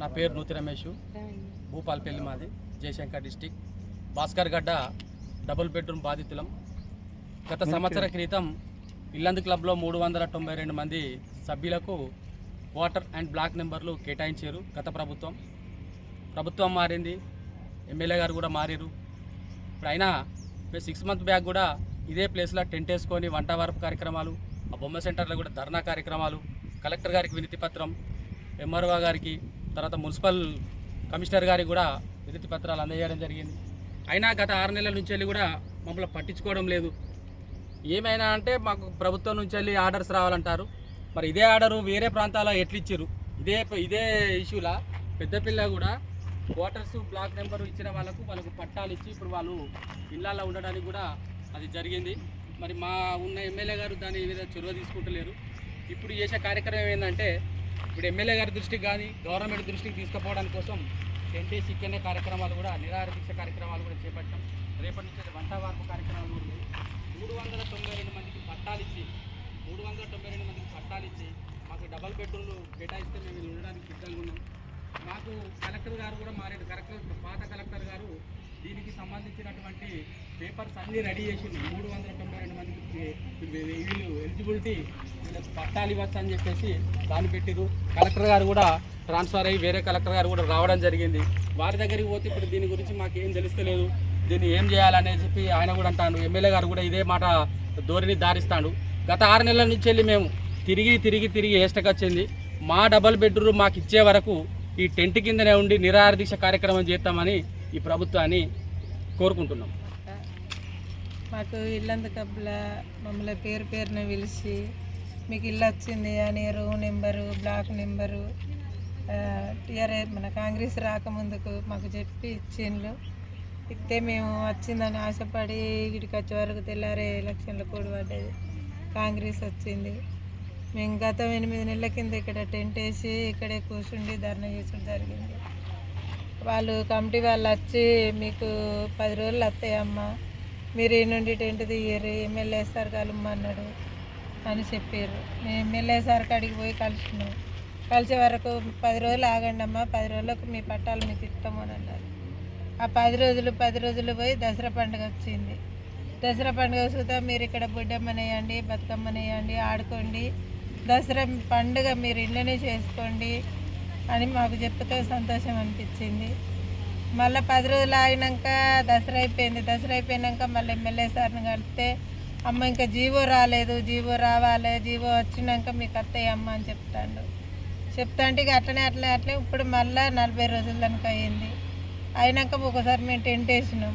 నా పేరు నూతి రమేష్. భూపాలపల్లి మాది జయశంకర్ డిస్టిక్. భాస్కర్ గడ్డ డబుల్ బెడ్రూమ్ బాధితులం. గత సంవత్సర క్రితం ఇల్లందు క్లబ్లో మూడు వందల తొంభై రెండు మంది సభ్యులకు వాటర్ అండ్ బ్లాక్ నెంబర్లు కేటాయించారు గత ప్రభుత్వం. ప్రభుత్వం మారింది ఎమ్మెల్యే గారు కూడా మారారు. ఇప్పుడు అయినా సిక్స్ మంత్ బ్యాక్ కూడా ఇదే ప్లేస్లో టెంట్ వేసుకొని వంట వరపు కార్యక్రమాలు ఆ బొమ్మ సెంటర్లో కూడా ధర్నా కార్యక్రమాలు కలెక్టర్ గారికి వినతి పత్రం ఎంఆర్ఓ గారికి తర్వాత మున్సిపల్ కమిషనర్ గారికి కూడా వినతి పత్రాలు అందజేయడం జరిగింది. అయినా గత ఆరు నెలల నుంచి వెళ్ళి కూడా మమ్మల్ని పట్టించుకోవడం లేదు. ఏమైనా అంటే మాకు ప్రభుత్వం నుంచి వెళ్ళి ఆర్డర్స్ రావాలంటారు. మరి ఇదే ఆర్డరు వేరే ప్రాంతాల్లో ఎట్లిచ్చారు ఇదే ఇదే ఇష్యూలా? పెద్దపిల్ల కూడా క్వార్టర్స్ బ్లాక్ నెంబర్ ఇచ్చిన వాళ్ళకు వాళ్ళకు పట్టాలు ఇచ్చి ఇప్పుడు వాళ్ళు ఇళ్ళల్లో ఉండడానికి కూడా అది జరిగింది. మరి మా ఉన్న ఎమ్మెల్యే గారు దాని మీద చొరవ తీసుకుంటలేరు. ఇప్పుడు చేసే కార్యక్రమం ఏంటంటే ఇప్పుడు ఎమ్మెల్యే గారి దృష్టికి కానీ గవర్నమెంట్ దృష్టికి తీసుకుపోవడం కోసం ఎన్టీ సిక్కనే కార్యక్రమాలు కూడా నిరాహార దీక్ష కార్యక్రమాలు కూడా చేపట్టాం. రేపటి నుంచి వంటా వార్పు కార్యక్రమాలు కూడా మూడు వందల తొంభై రెండు మందికి పట్టాలు ఇచ్చి మూడు వందల తొంభై రెండు మందికి పట్టాలు ఇచ్చి మాకు డబల్ బెడ్రూమ్లు కేటాయిస్తే మేము ఉండడానికి సిద్ధంగా ఉన్నాం. మాకు కలెక్టర్ గారు కూడా మారేడు కలెక్టర్ పాత కలెక్టర్ గారు దీనికి సంబంధించినటువంటి పేపర్స్ అన్నీ రెడీ చేసింది మూడు వందల తొంభై రెండు మందికి వీళ్ళు ఎలిజిబిలిటీ పట్టాలు ఇవ్వచ్చు అని చెప్పేసి దాన్ని పెట్టిరు కలెక్టర్ గారు కూడా ట్రాన్స్ఫర్ అయ్యి వేరే కలెక్టర్ గారు కూడా రావడం జరిగింది. వారి దగ్గరికి పోతే ఇప్పుడు దీని గురించి మాకేం తెలుస్తలేదు. దీన్ని ఏం చేయాలని చెప్పి ఆయన కూడా అంటాడు. ఎమ్మెల్యే గారు కూడా ఇదే మాట ధోరణి దారిస్తాడు. గత ఆరు నెలల నుంచి వెళ్ళి మేము తిరిగి తిరిగి తిరిగి ఏస్టకొచ్చింది మా డబల్ బెడ్రూమ్ మాకు ఇచ్చే వరకు ఈ టెంట్ కిందనే ఉండి నిరారదీక్ష కార్యక్రమం చేస్తామని ఈ ప్రభుత్వాన్ని కోరుకుంటున్నాం. మాకు ఇల్లందు కబ్బుల మమ్మల్ని పేరు పేరున పిలిచి మీకు ఇల్లు వచ్చింది అని room number block number TRA మన కాంగ్రెస్ రాకముందుకు మాకు చెప్పి ఇచ్చిండ్రు. ఇస్తే మేము వచ్చిందని ఆశపడి ఇక్కడికి వచ్చే వరకు తెల్లారే ఎలక్షన్లు కూడి పడ్డది. కాంగ్రెస్ వచ్చింది. మేము గత ఎనిమిది నెలల కింద ఇక్కడ టెంట్ వేసి ఇక్కడే కూర్చుండి ధర్నా చేసుడు జరిగింది. వాళ్ళు కమిటీ వాళ్ళు వచ్చి మీకు పది రోజులు వస్తాయమ్మా. మీరు ఈ నుండి టెంట్ తీయరు ఎమ్మెల్యే సార్ కలుమ్మన్నాడు అని చెప్పారు. మేము ఎమ్మెల్యే సార్ కాడికి పోయి కలిసినాం. కలిసే వరకు పది రోజులు ఆగండి అమ్మా పది రోజులకు మీ పట్టాలు మీకు ఇస్తాము అని అన్నారు. ఆ పది రోజులు పది రోజులు పోయి దసరా పండుగ వచ్చింది. దసరా పండుగ చూద్దాం మీరు ఇక్కడ బుడ్డమ్మనేయండి బతుకమ్మనేయండి ఆడుకోండి. దసరా పండుగ మీరు ఇళ్ళనే చేసుకోండి అని మాకు చెప్తే సంతోషం అనిపించింది. మళ్ళీ పది రోజులు ఆగినాక దసరా అయిపోయింది. దసరా అయిపోయినాక మళ్ళీ ఎమ్మెల్యే సార్ని కలిస్తే అమ్మ ఇంకా జీవో రాలేదు జీవో రావాలి జీవో వచ్చినాక మీకు అత్తయ్య అమ్మ అని చెప్తాడు. చెప్తా అంటే ఇక అట్లనే అట్లనే అట్లే ఇప్పుడు మళ్ళీ నలభై రోజుల దానికి అయ్యింది అయినాక ఒకసారి మేము టెంట్ వేసినాం.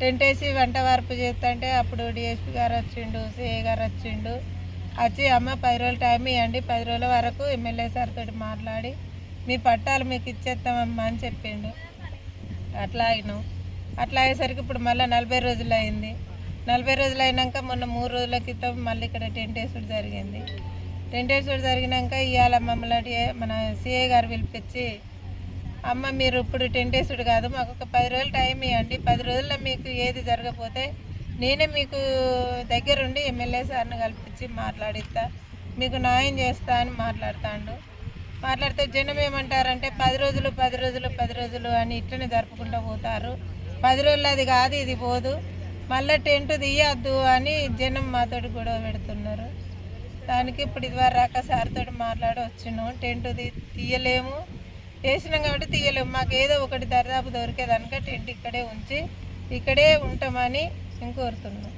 టెంట్ వేసి వంట వార్పు చేస్తుంటే అప్పుడు డిఎస్పీ గారు వచ్చిండు సిఏ గారు వచ్చిండు. వచ్చి అమ్మ పది రోజులు టైం ఇవ్వండి పది రోజుల వరకు ఎమ్మెల్యే సార్ తోటి మాట్లాడి మీ పట్టాలు మీకు ఇచ్చేస్తామమ్మా అని చెప్పిండు. అట్లా అయినాం అట్లా అయ్యేసరికి ఇప్పుడు మళ్ళీ నలభై రోజులు అయింది. నలభై రోజులు అయినాక మొన్న మూడు రోజుల క్రితం మళ్ళీ ఇక్కడ టెంట్ వేసుడు జరిగింది. టెంట్ వేసుడు జరిగినాక ఇవాళ మమ్మల్ని మన సిఏ గారు పిలిపించి అమ్మ మీరు ఇప్పుడు టెంట్ వేసుడు కాదు మాకు ఒక పది రోజులు టైం ఇవ్వండి. పది రోజుల్లో మీకు ఏది జరగకపోతే నేనే మీకు దగ్గరుండి ఎమ్మెల్యే సార్ని కల్పించి మాట్లాడిస్తా మీకు న్యాయం చేస్తా అని మాట్లాడుతాండు. మాట్లాడితే జనం ఏమంటారంటే పది రోజులు పది రోజులు పది రోజులు అని ఇట్లనే జరుపుకుంటూ పోతారు. పది రోజులు అది కాదు ఇది పోదు. మళ్ళీ టెంట్ తీయద్దు అని జనం మాతో గొడవ పెడుతున్నారు. దానికి ఇప్పుడు ఇదివరకు సార్తో మాట్లాడి వచ్చినాం. టెంట్ తీయలేము. వేసినాం కాబట్టి తీయలేము. మాకు ఏదో ఒకటి దరిదాపు దొరికేదనుక టెంట్ ఇక్కడే ఉంచి ఇక్కడే ఉంటామని ఇంకోరుతున్నాం కోరుతున్నాం.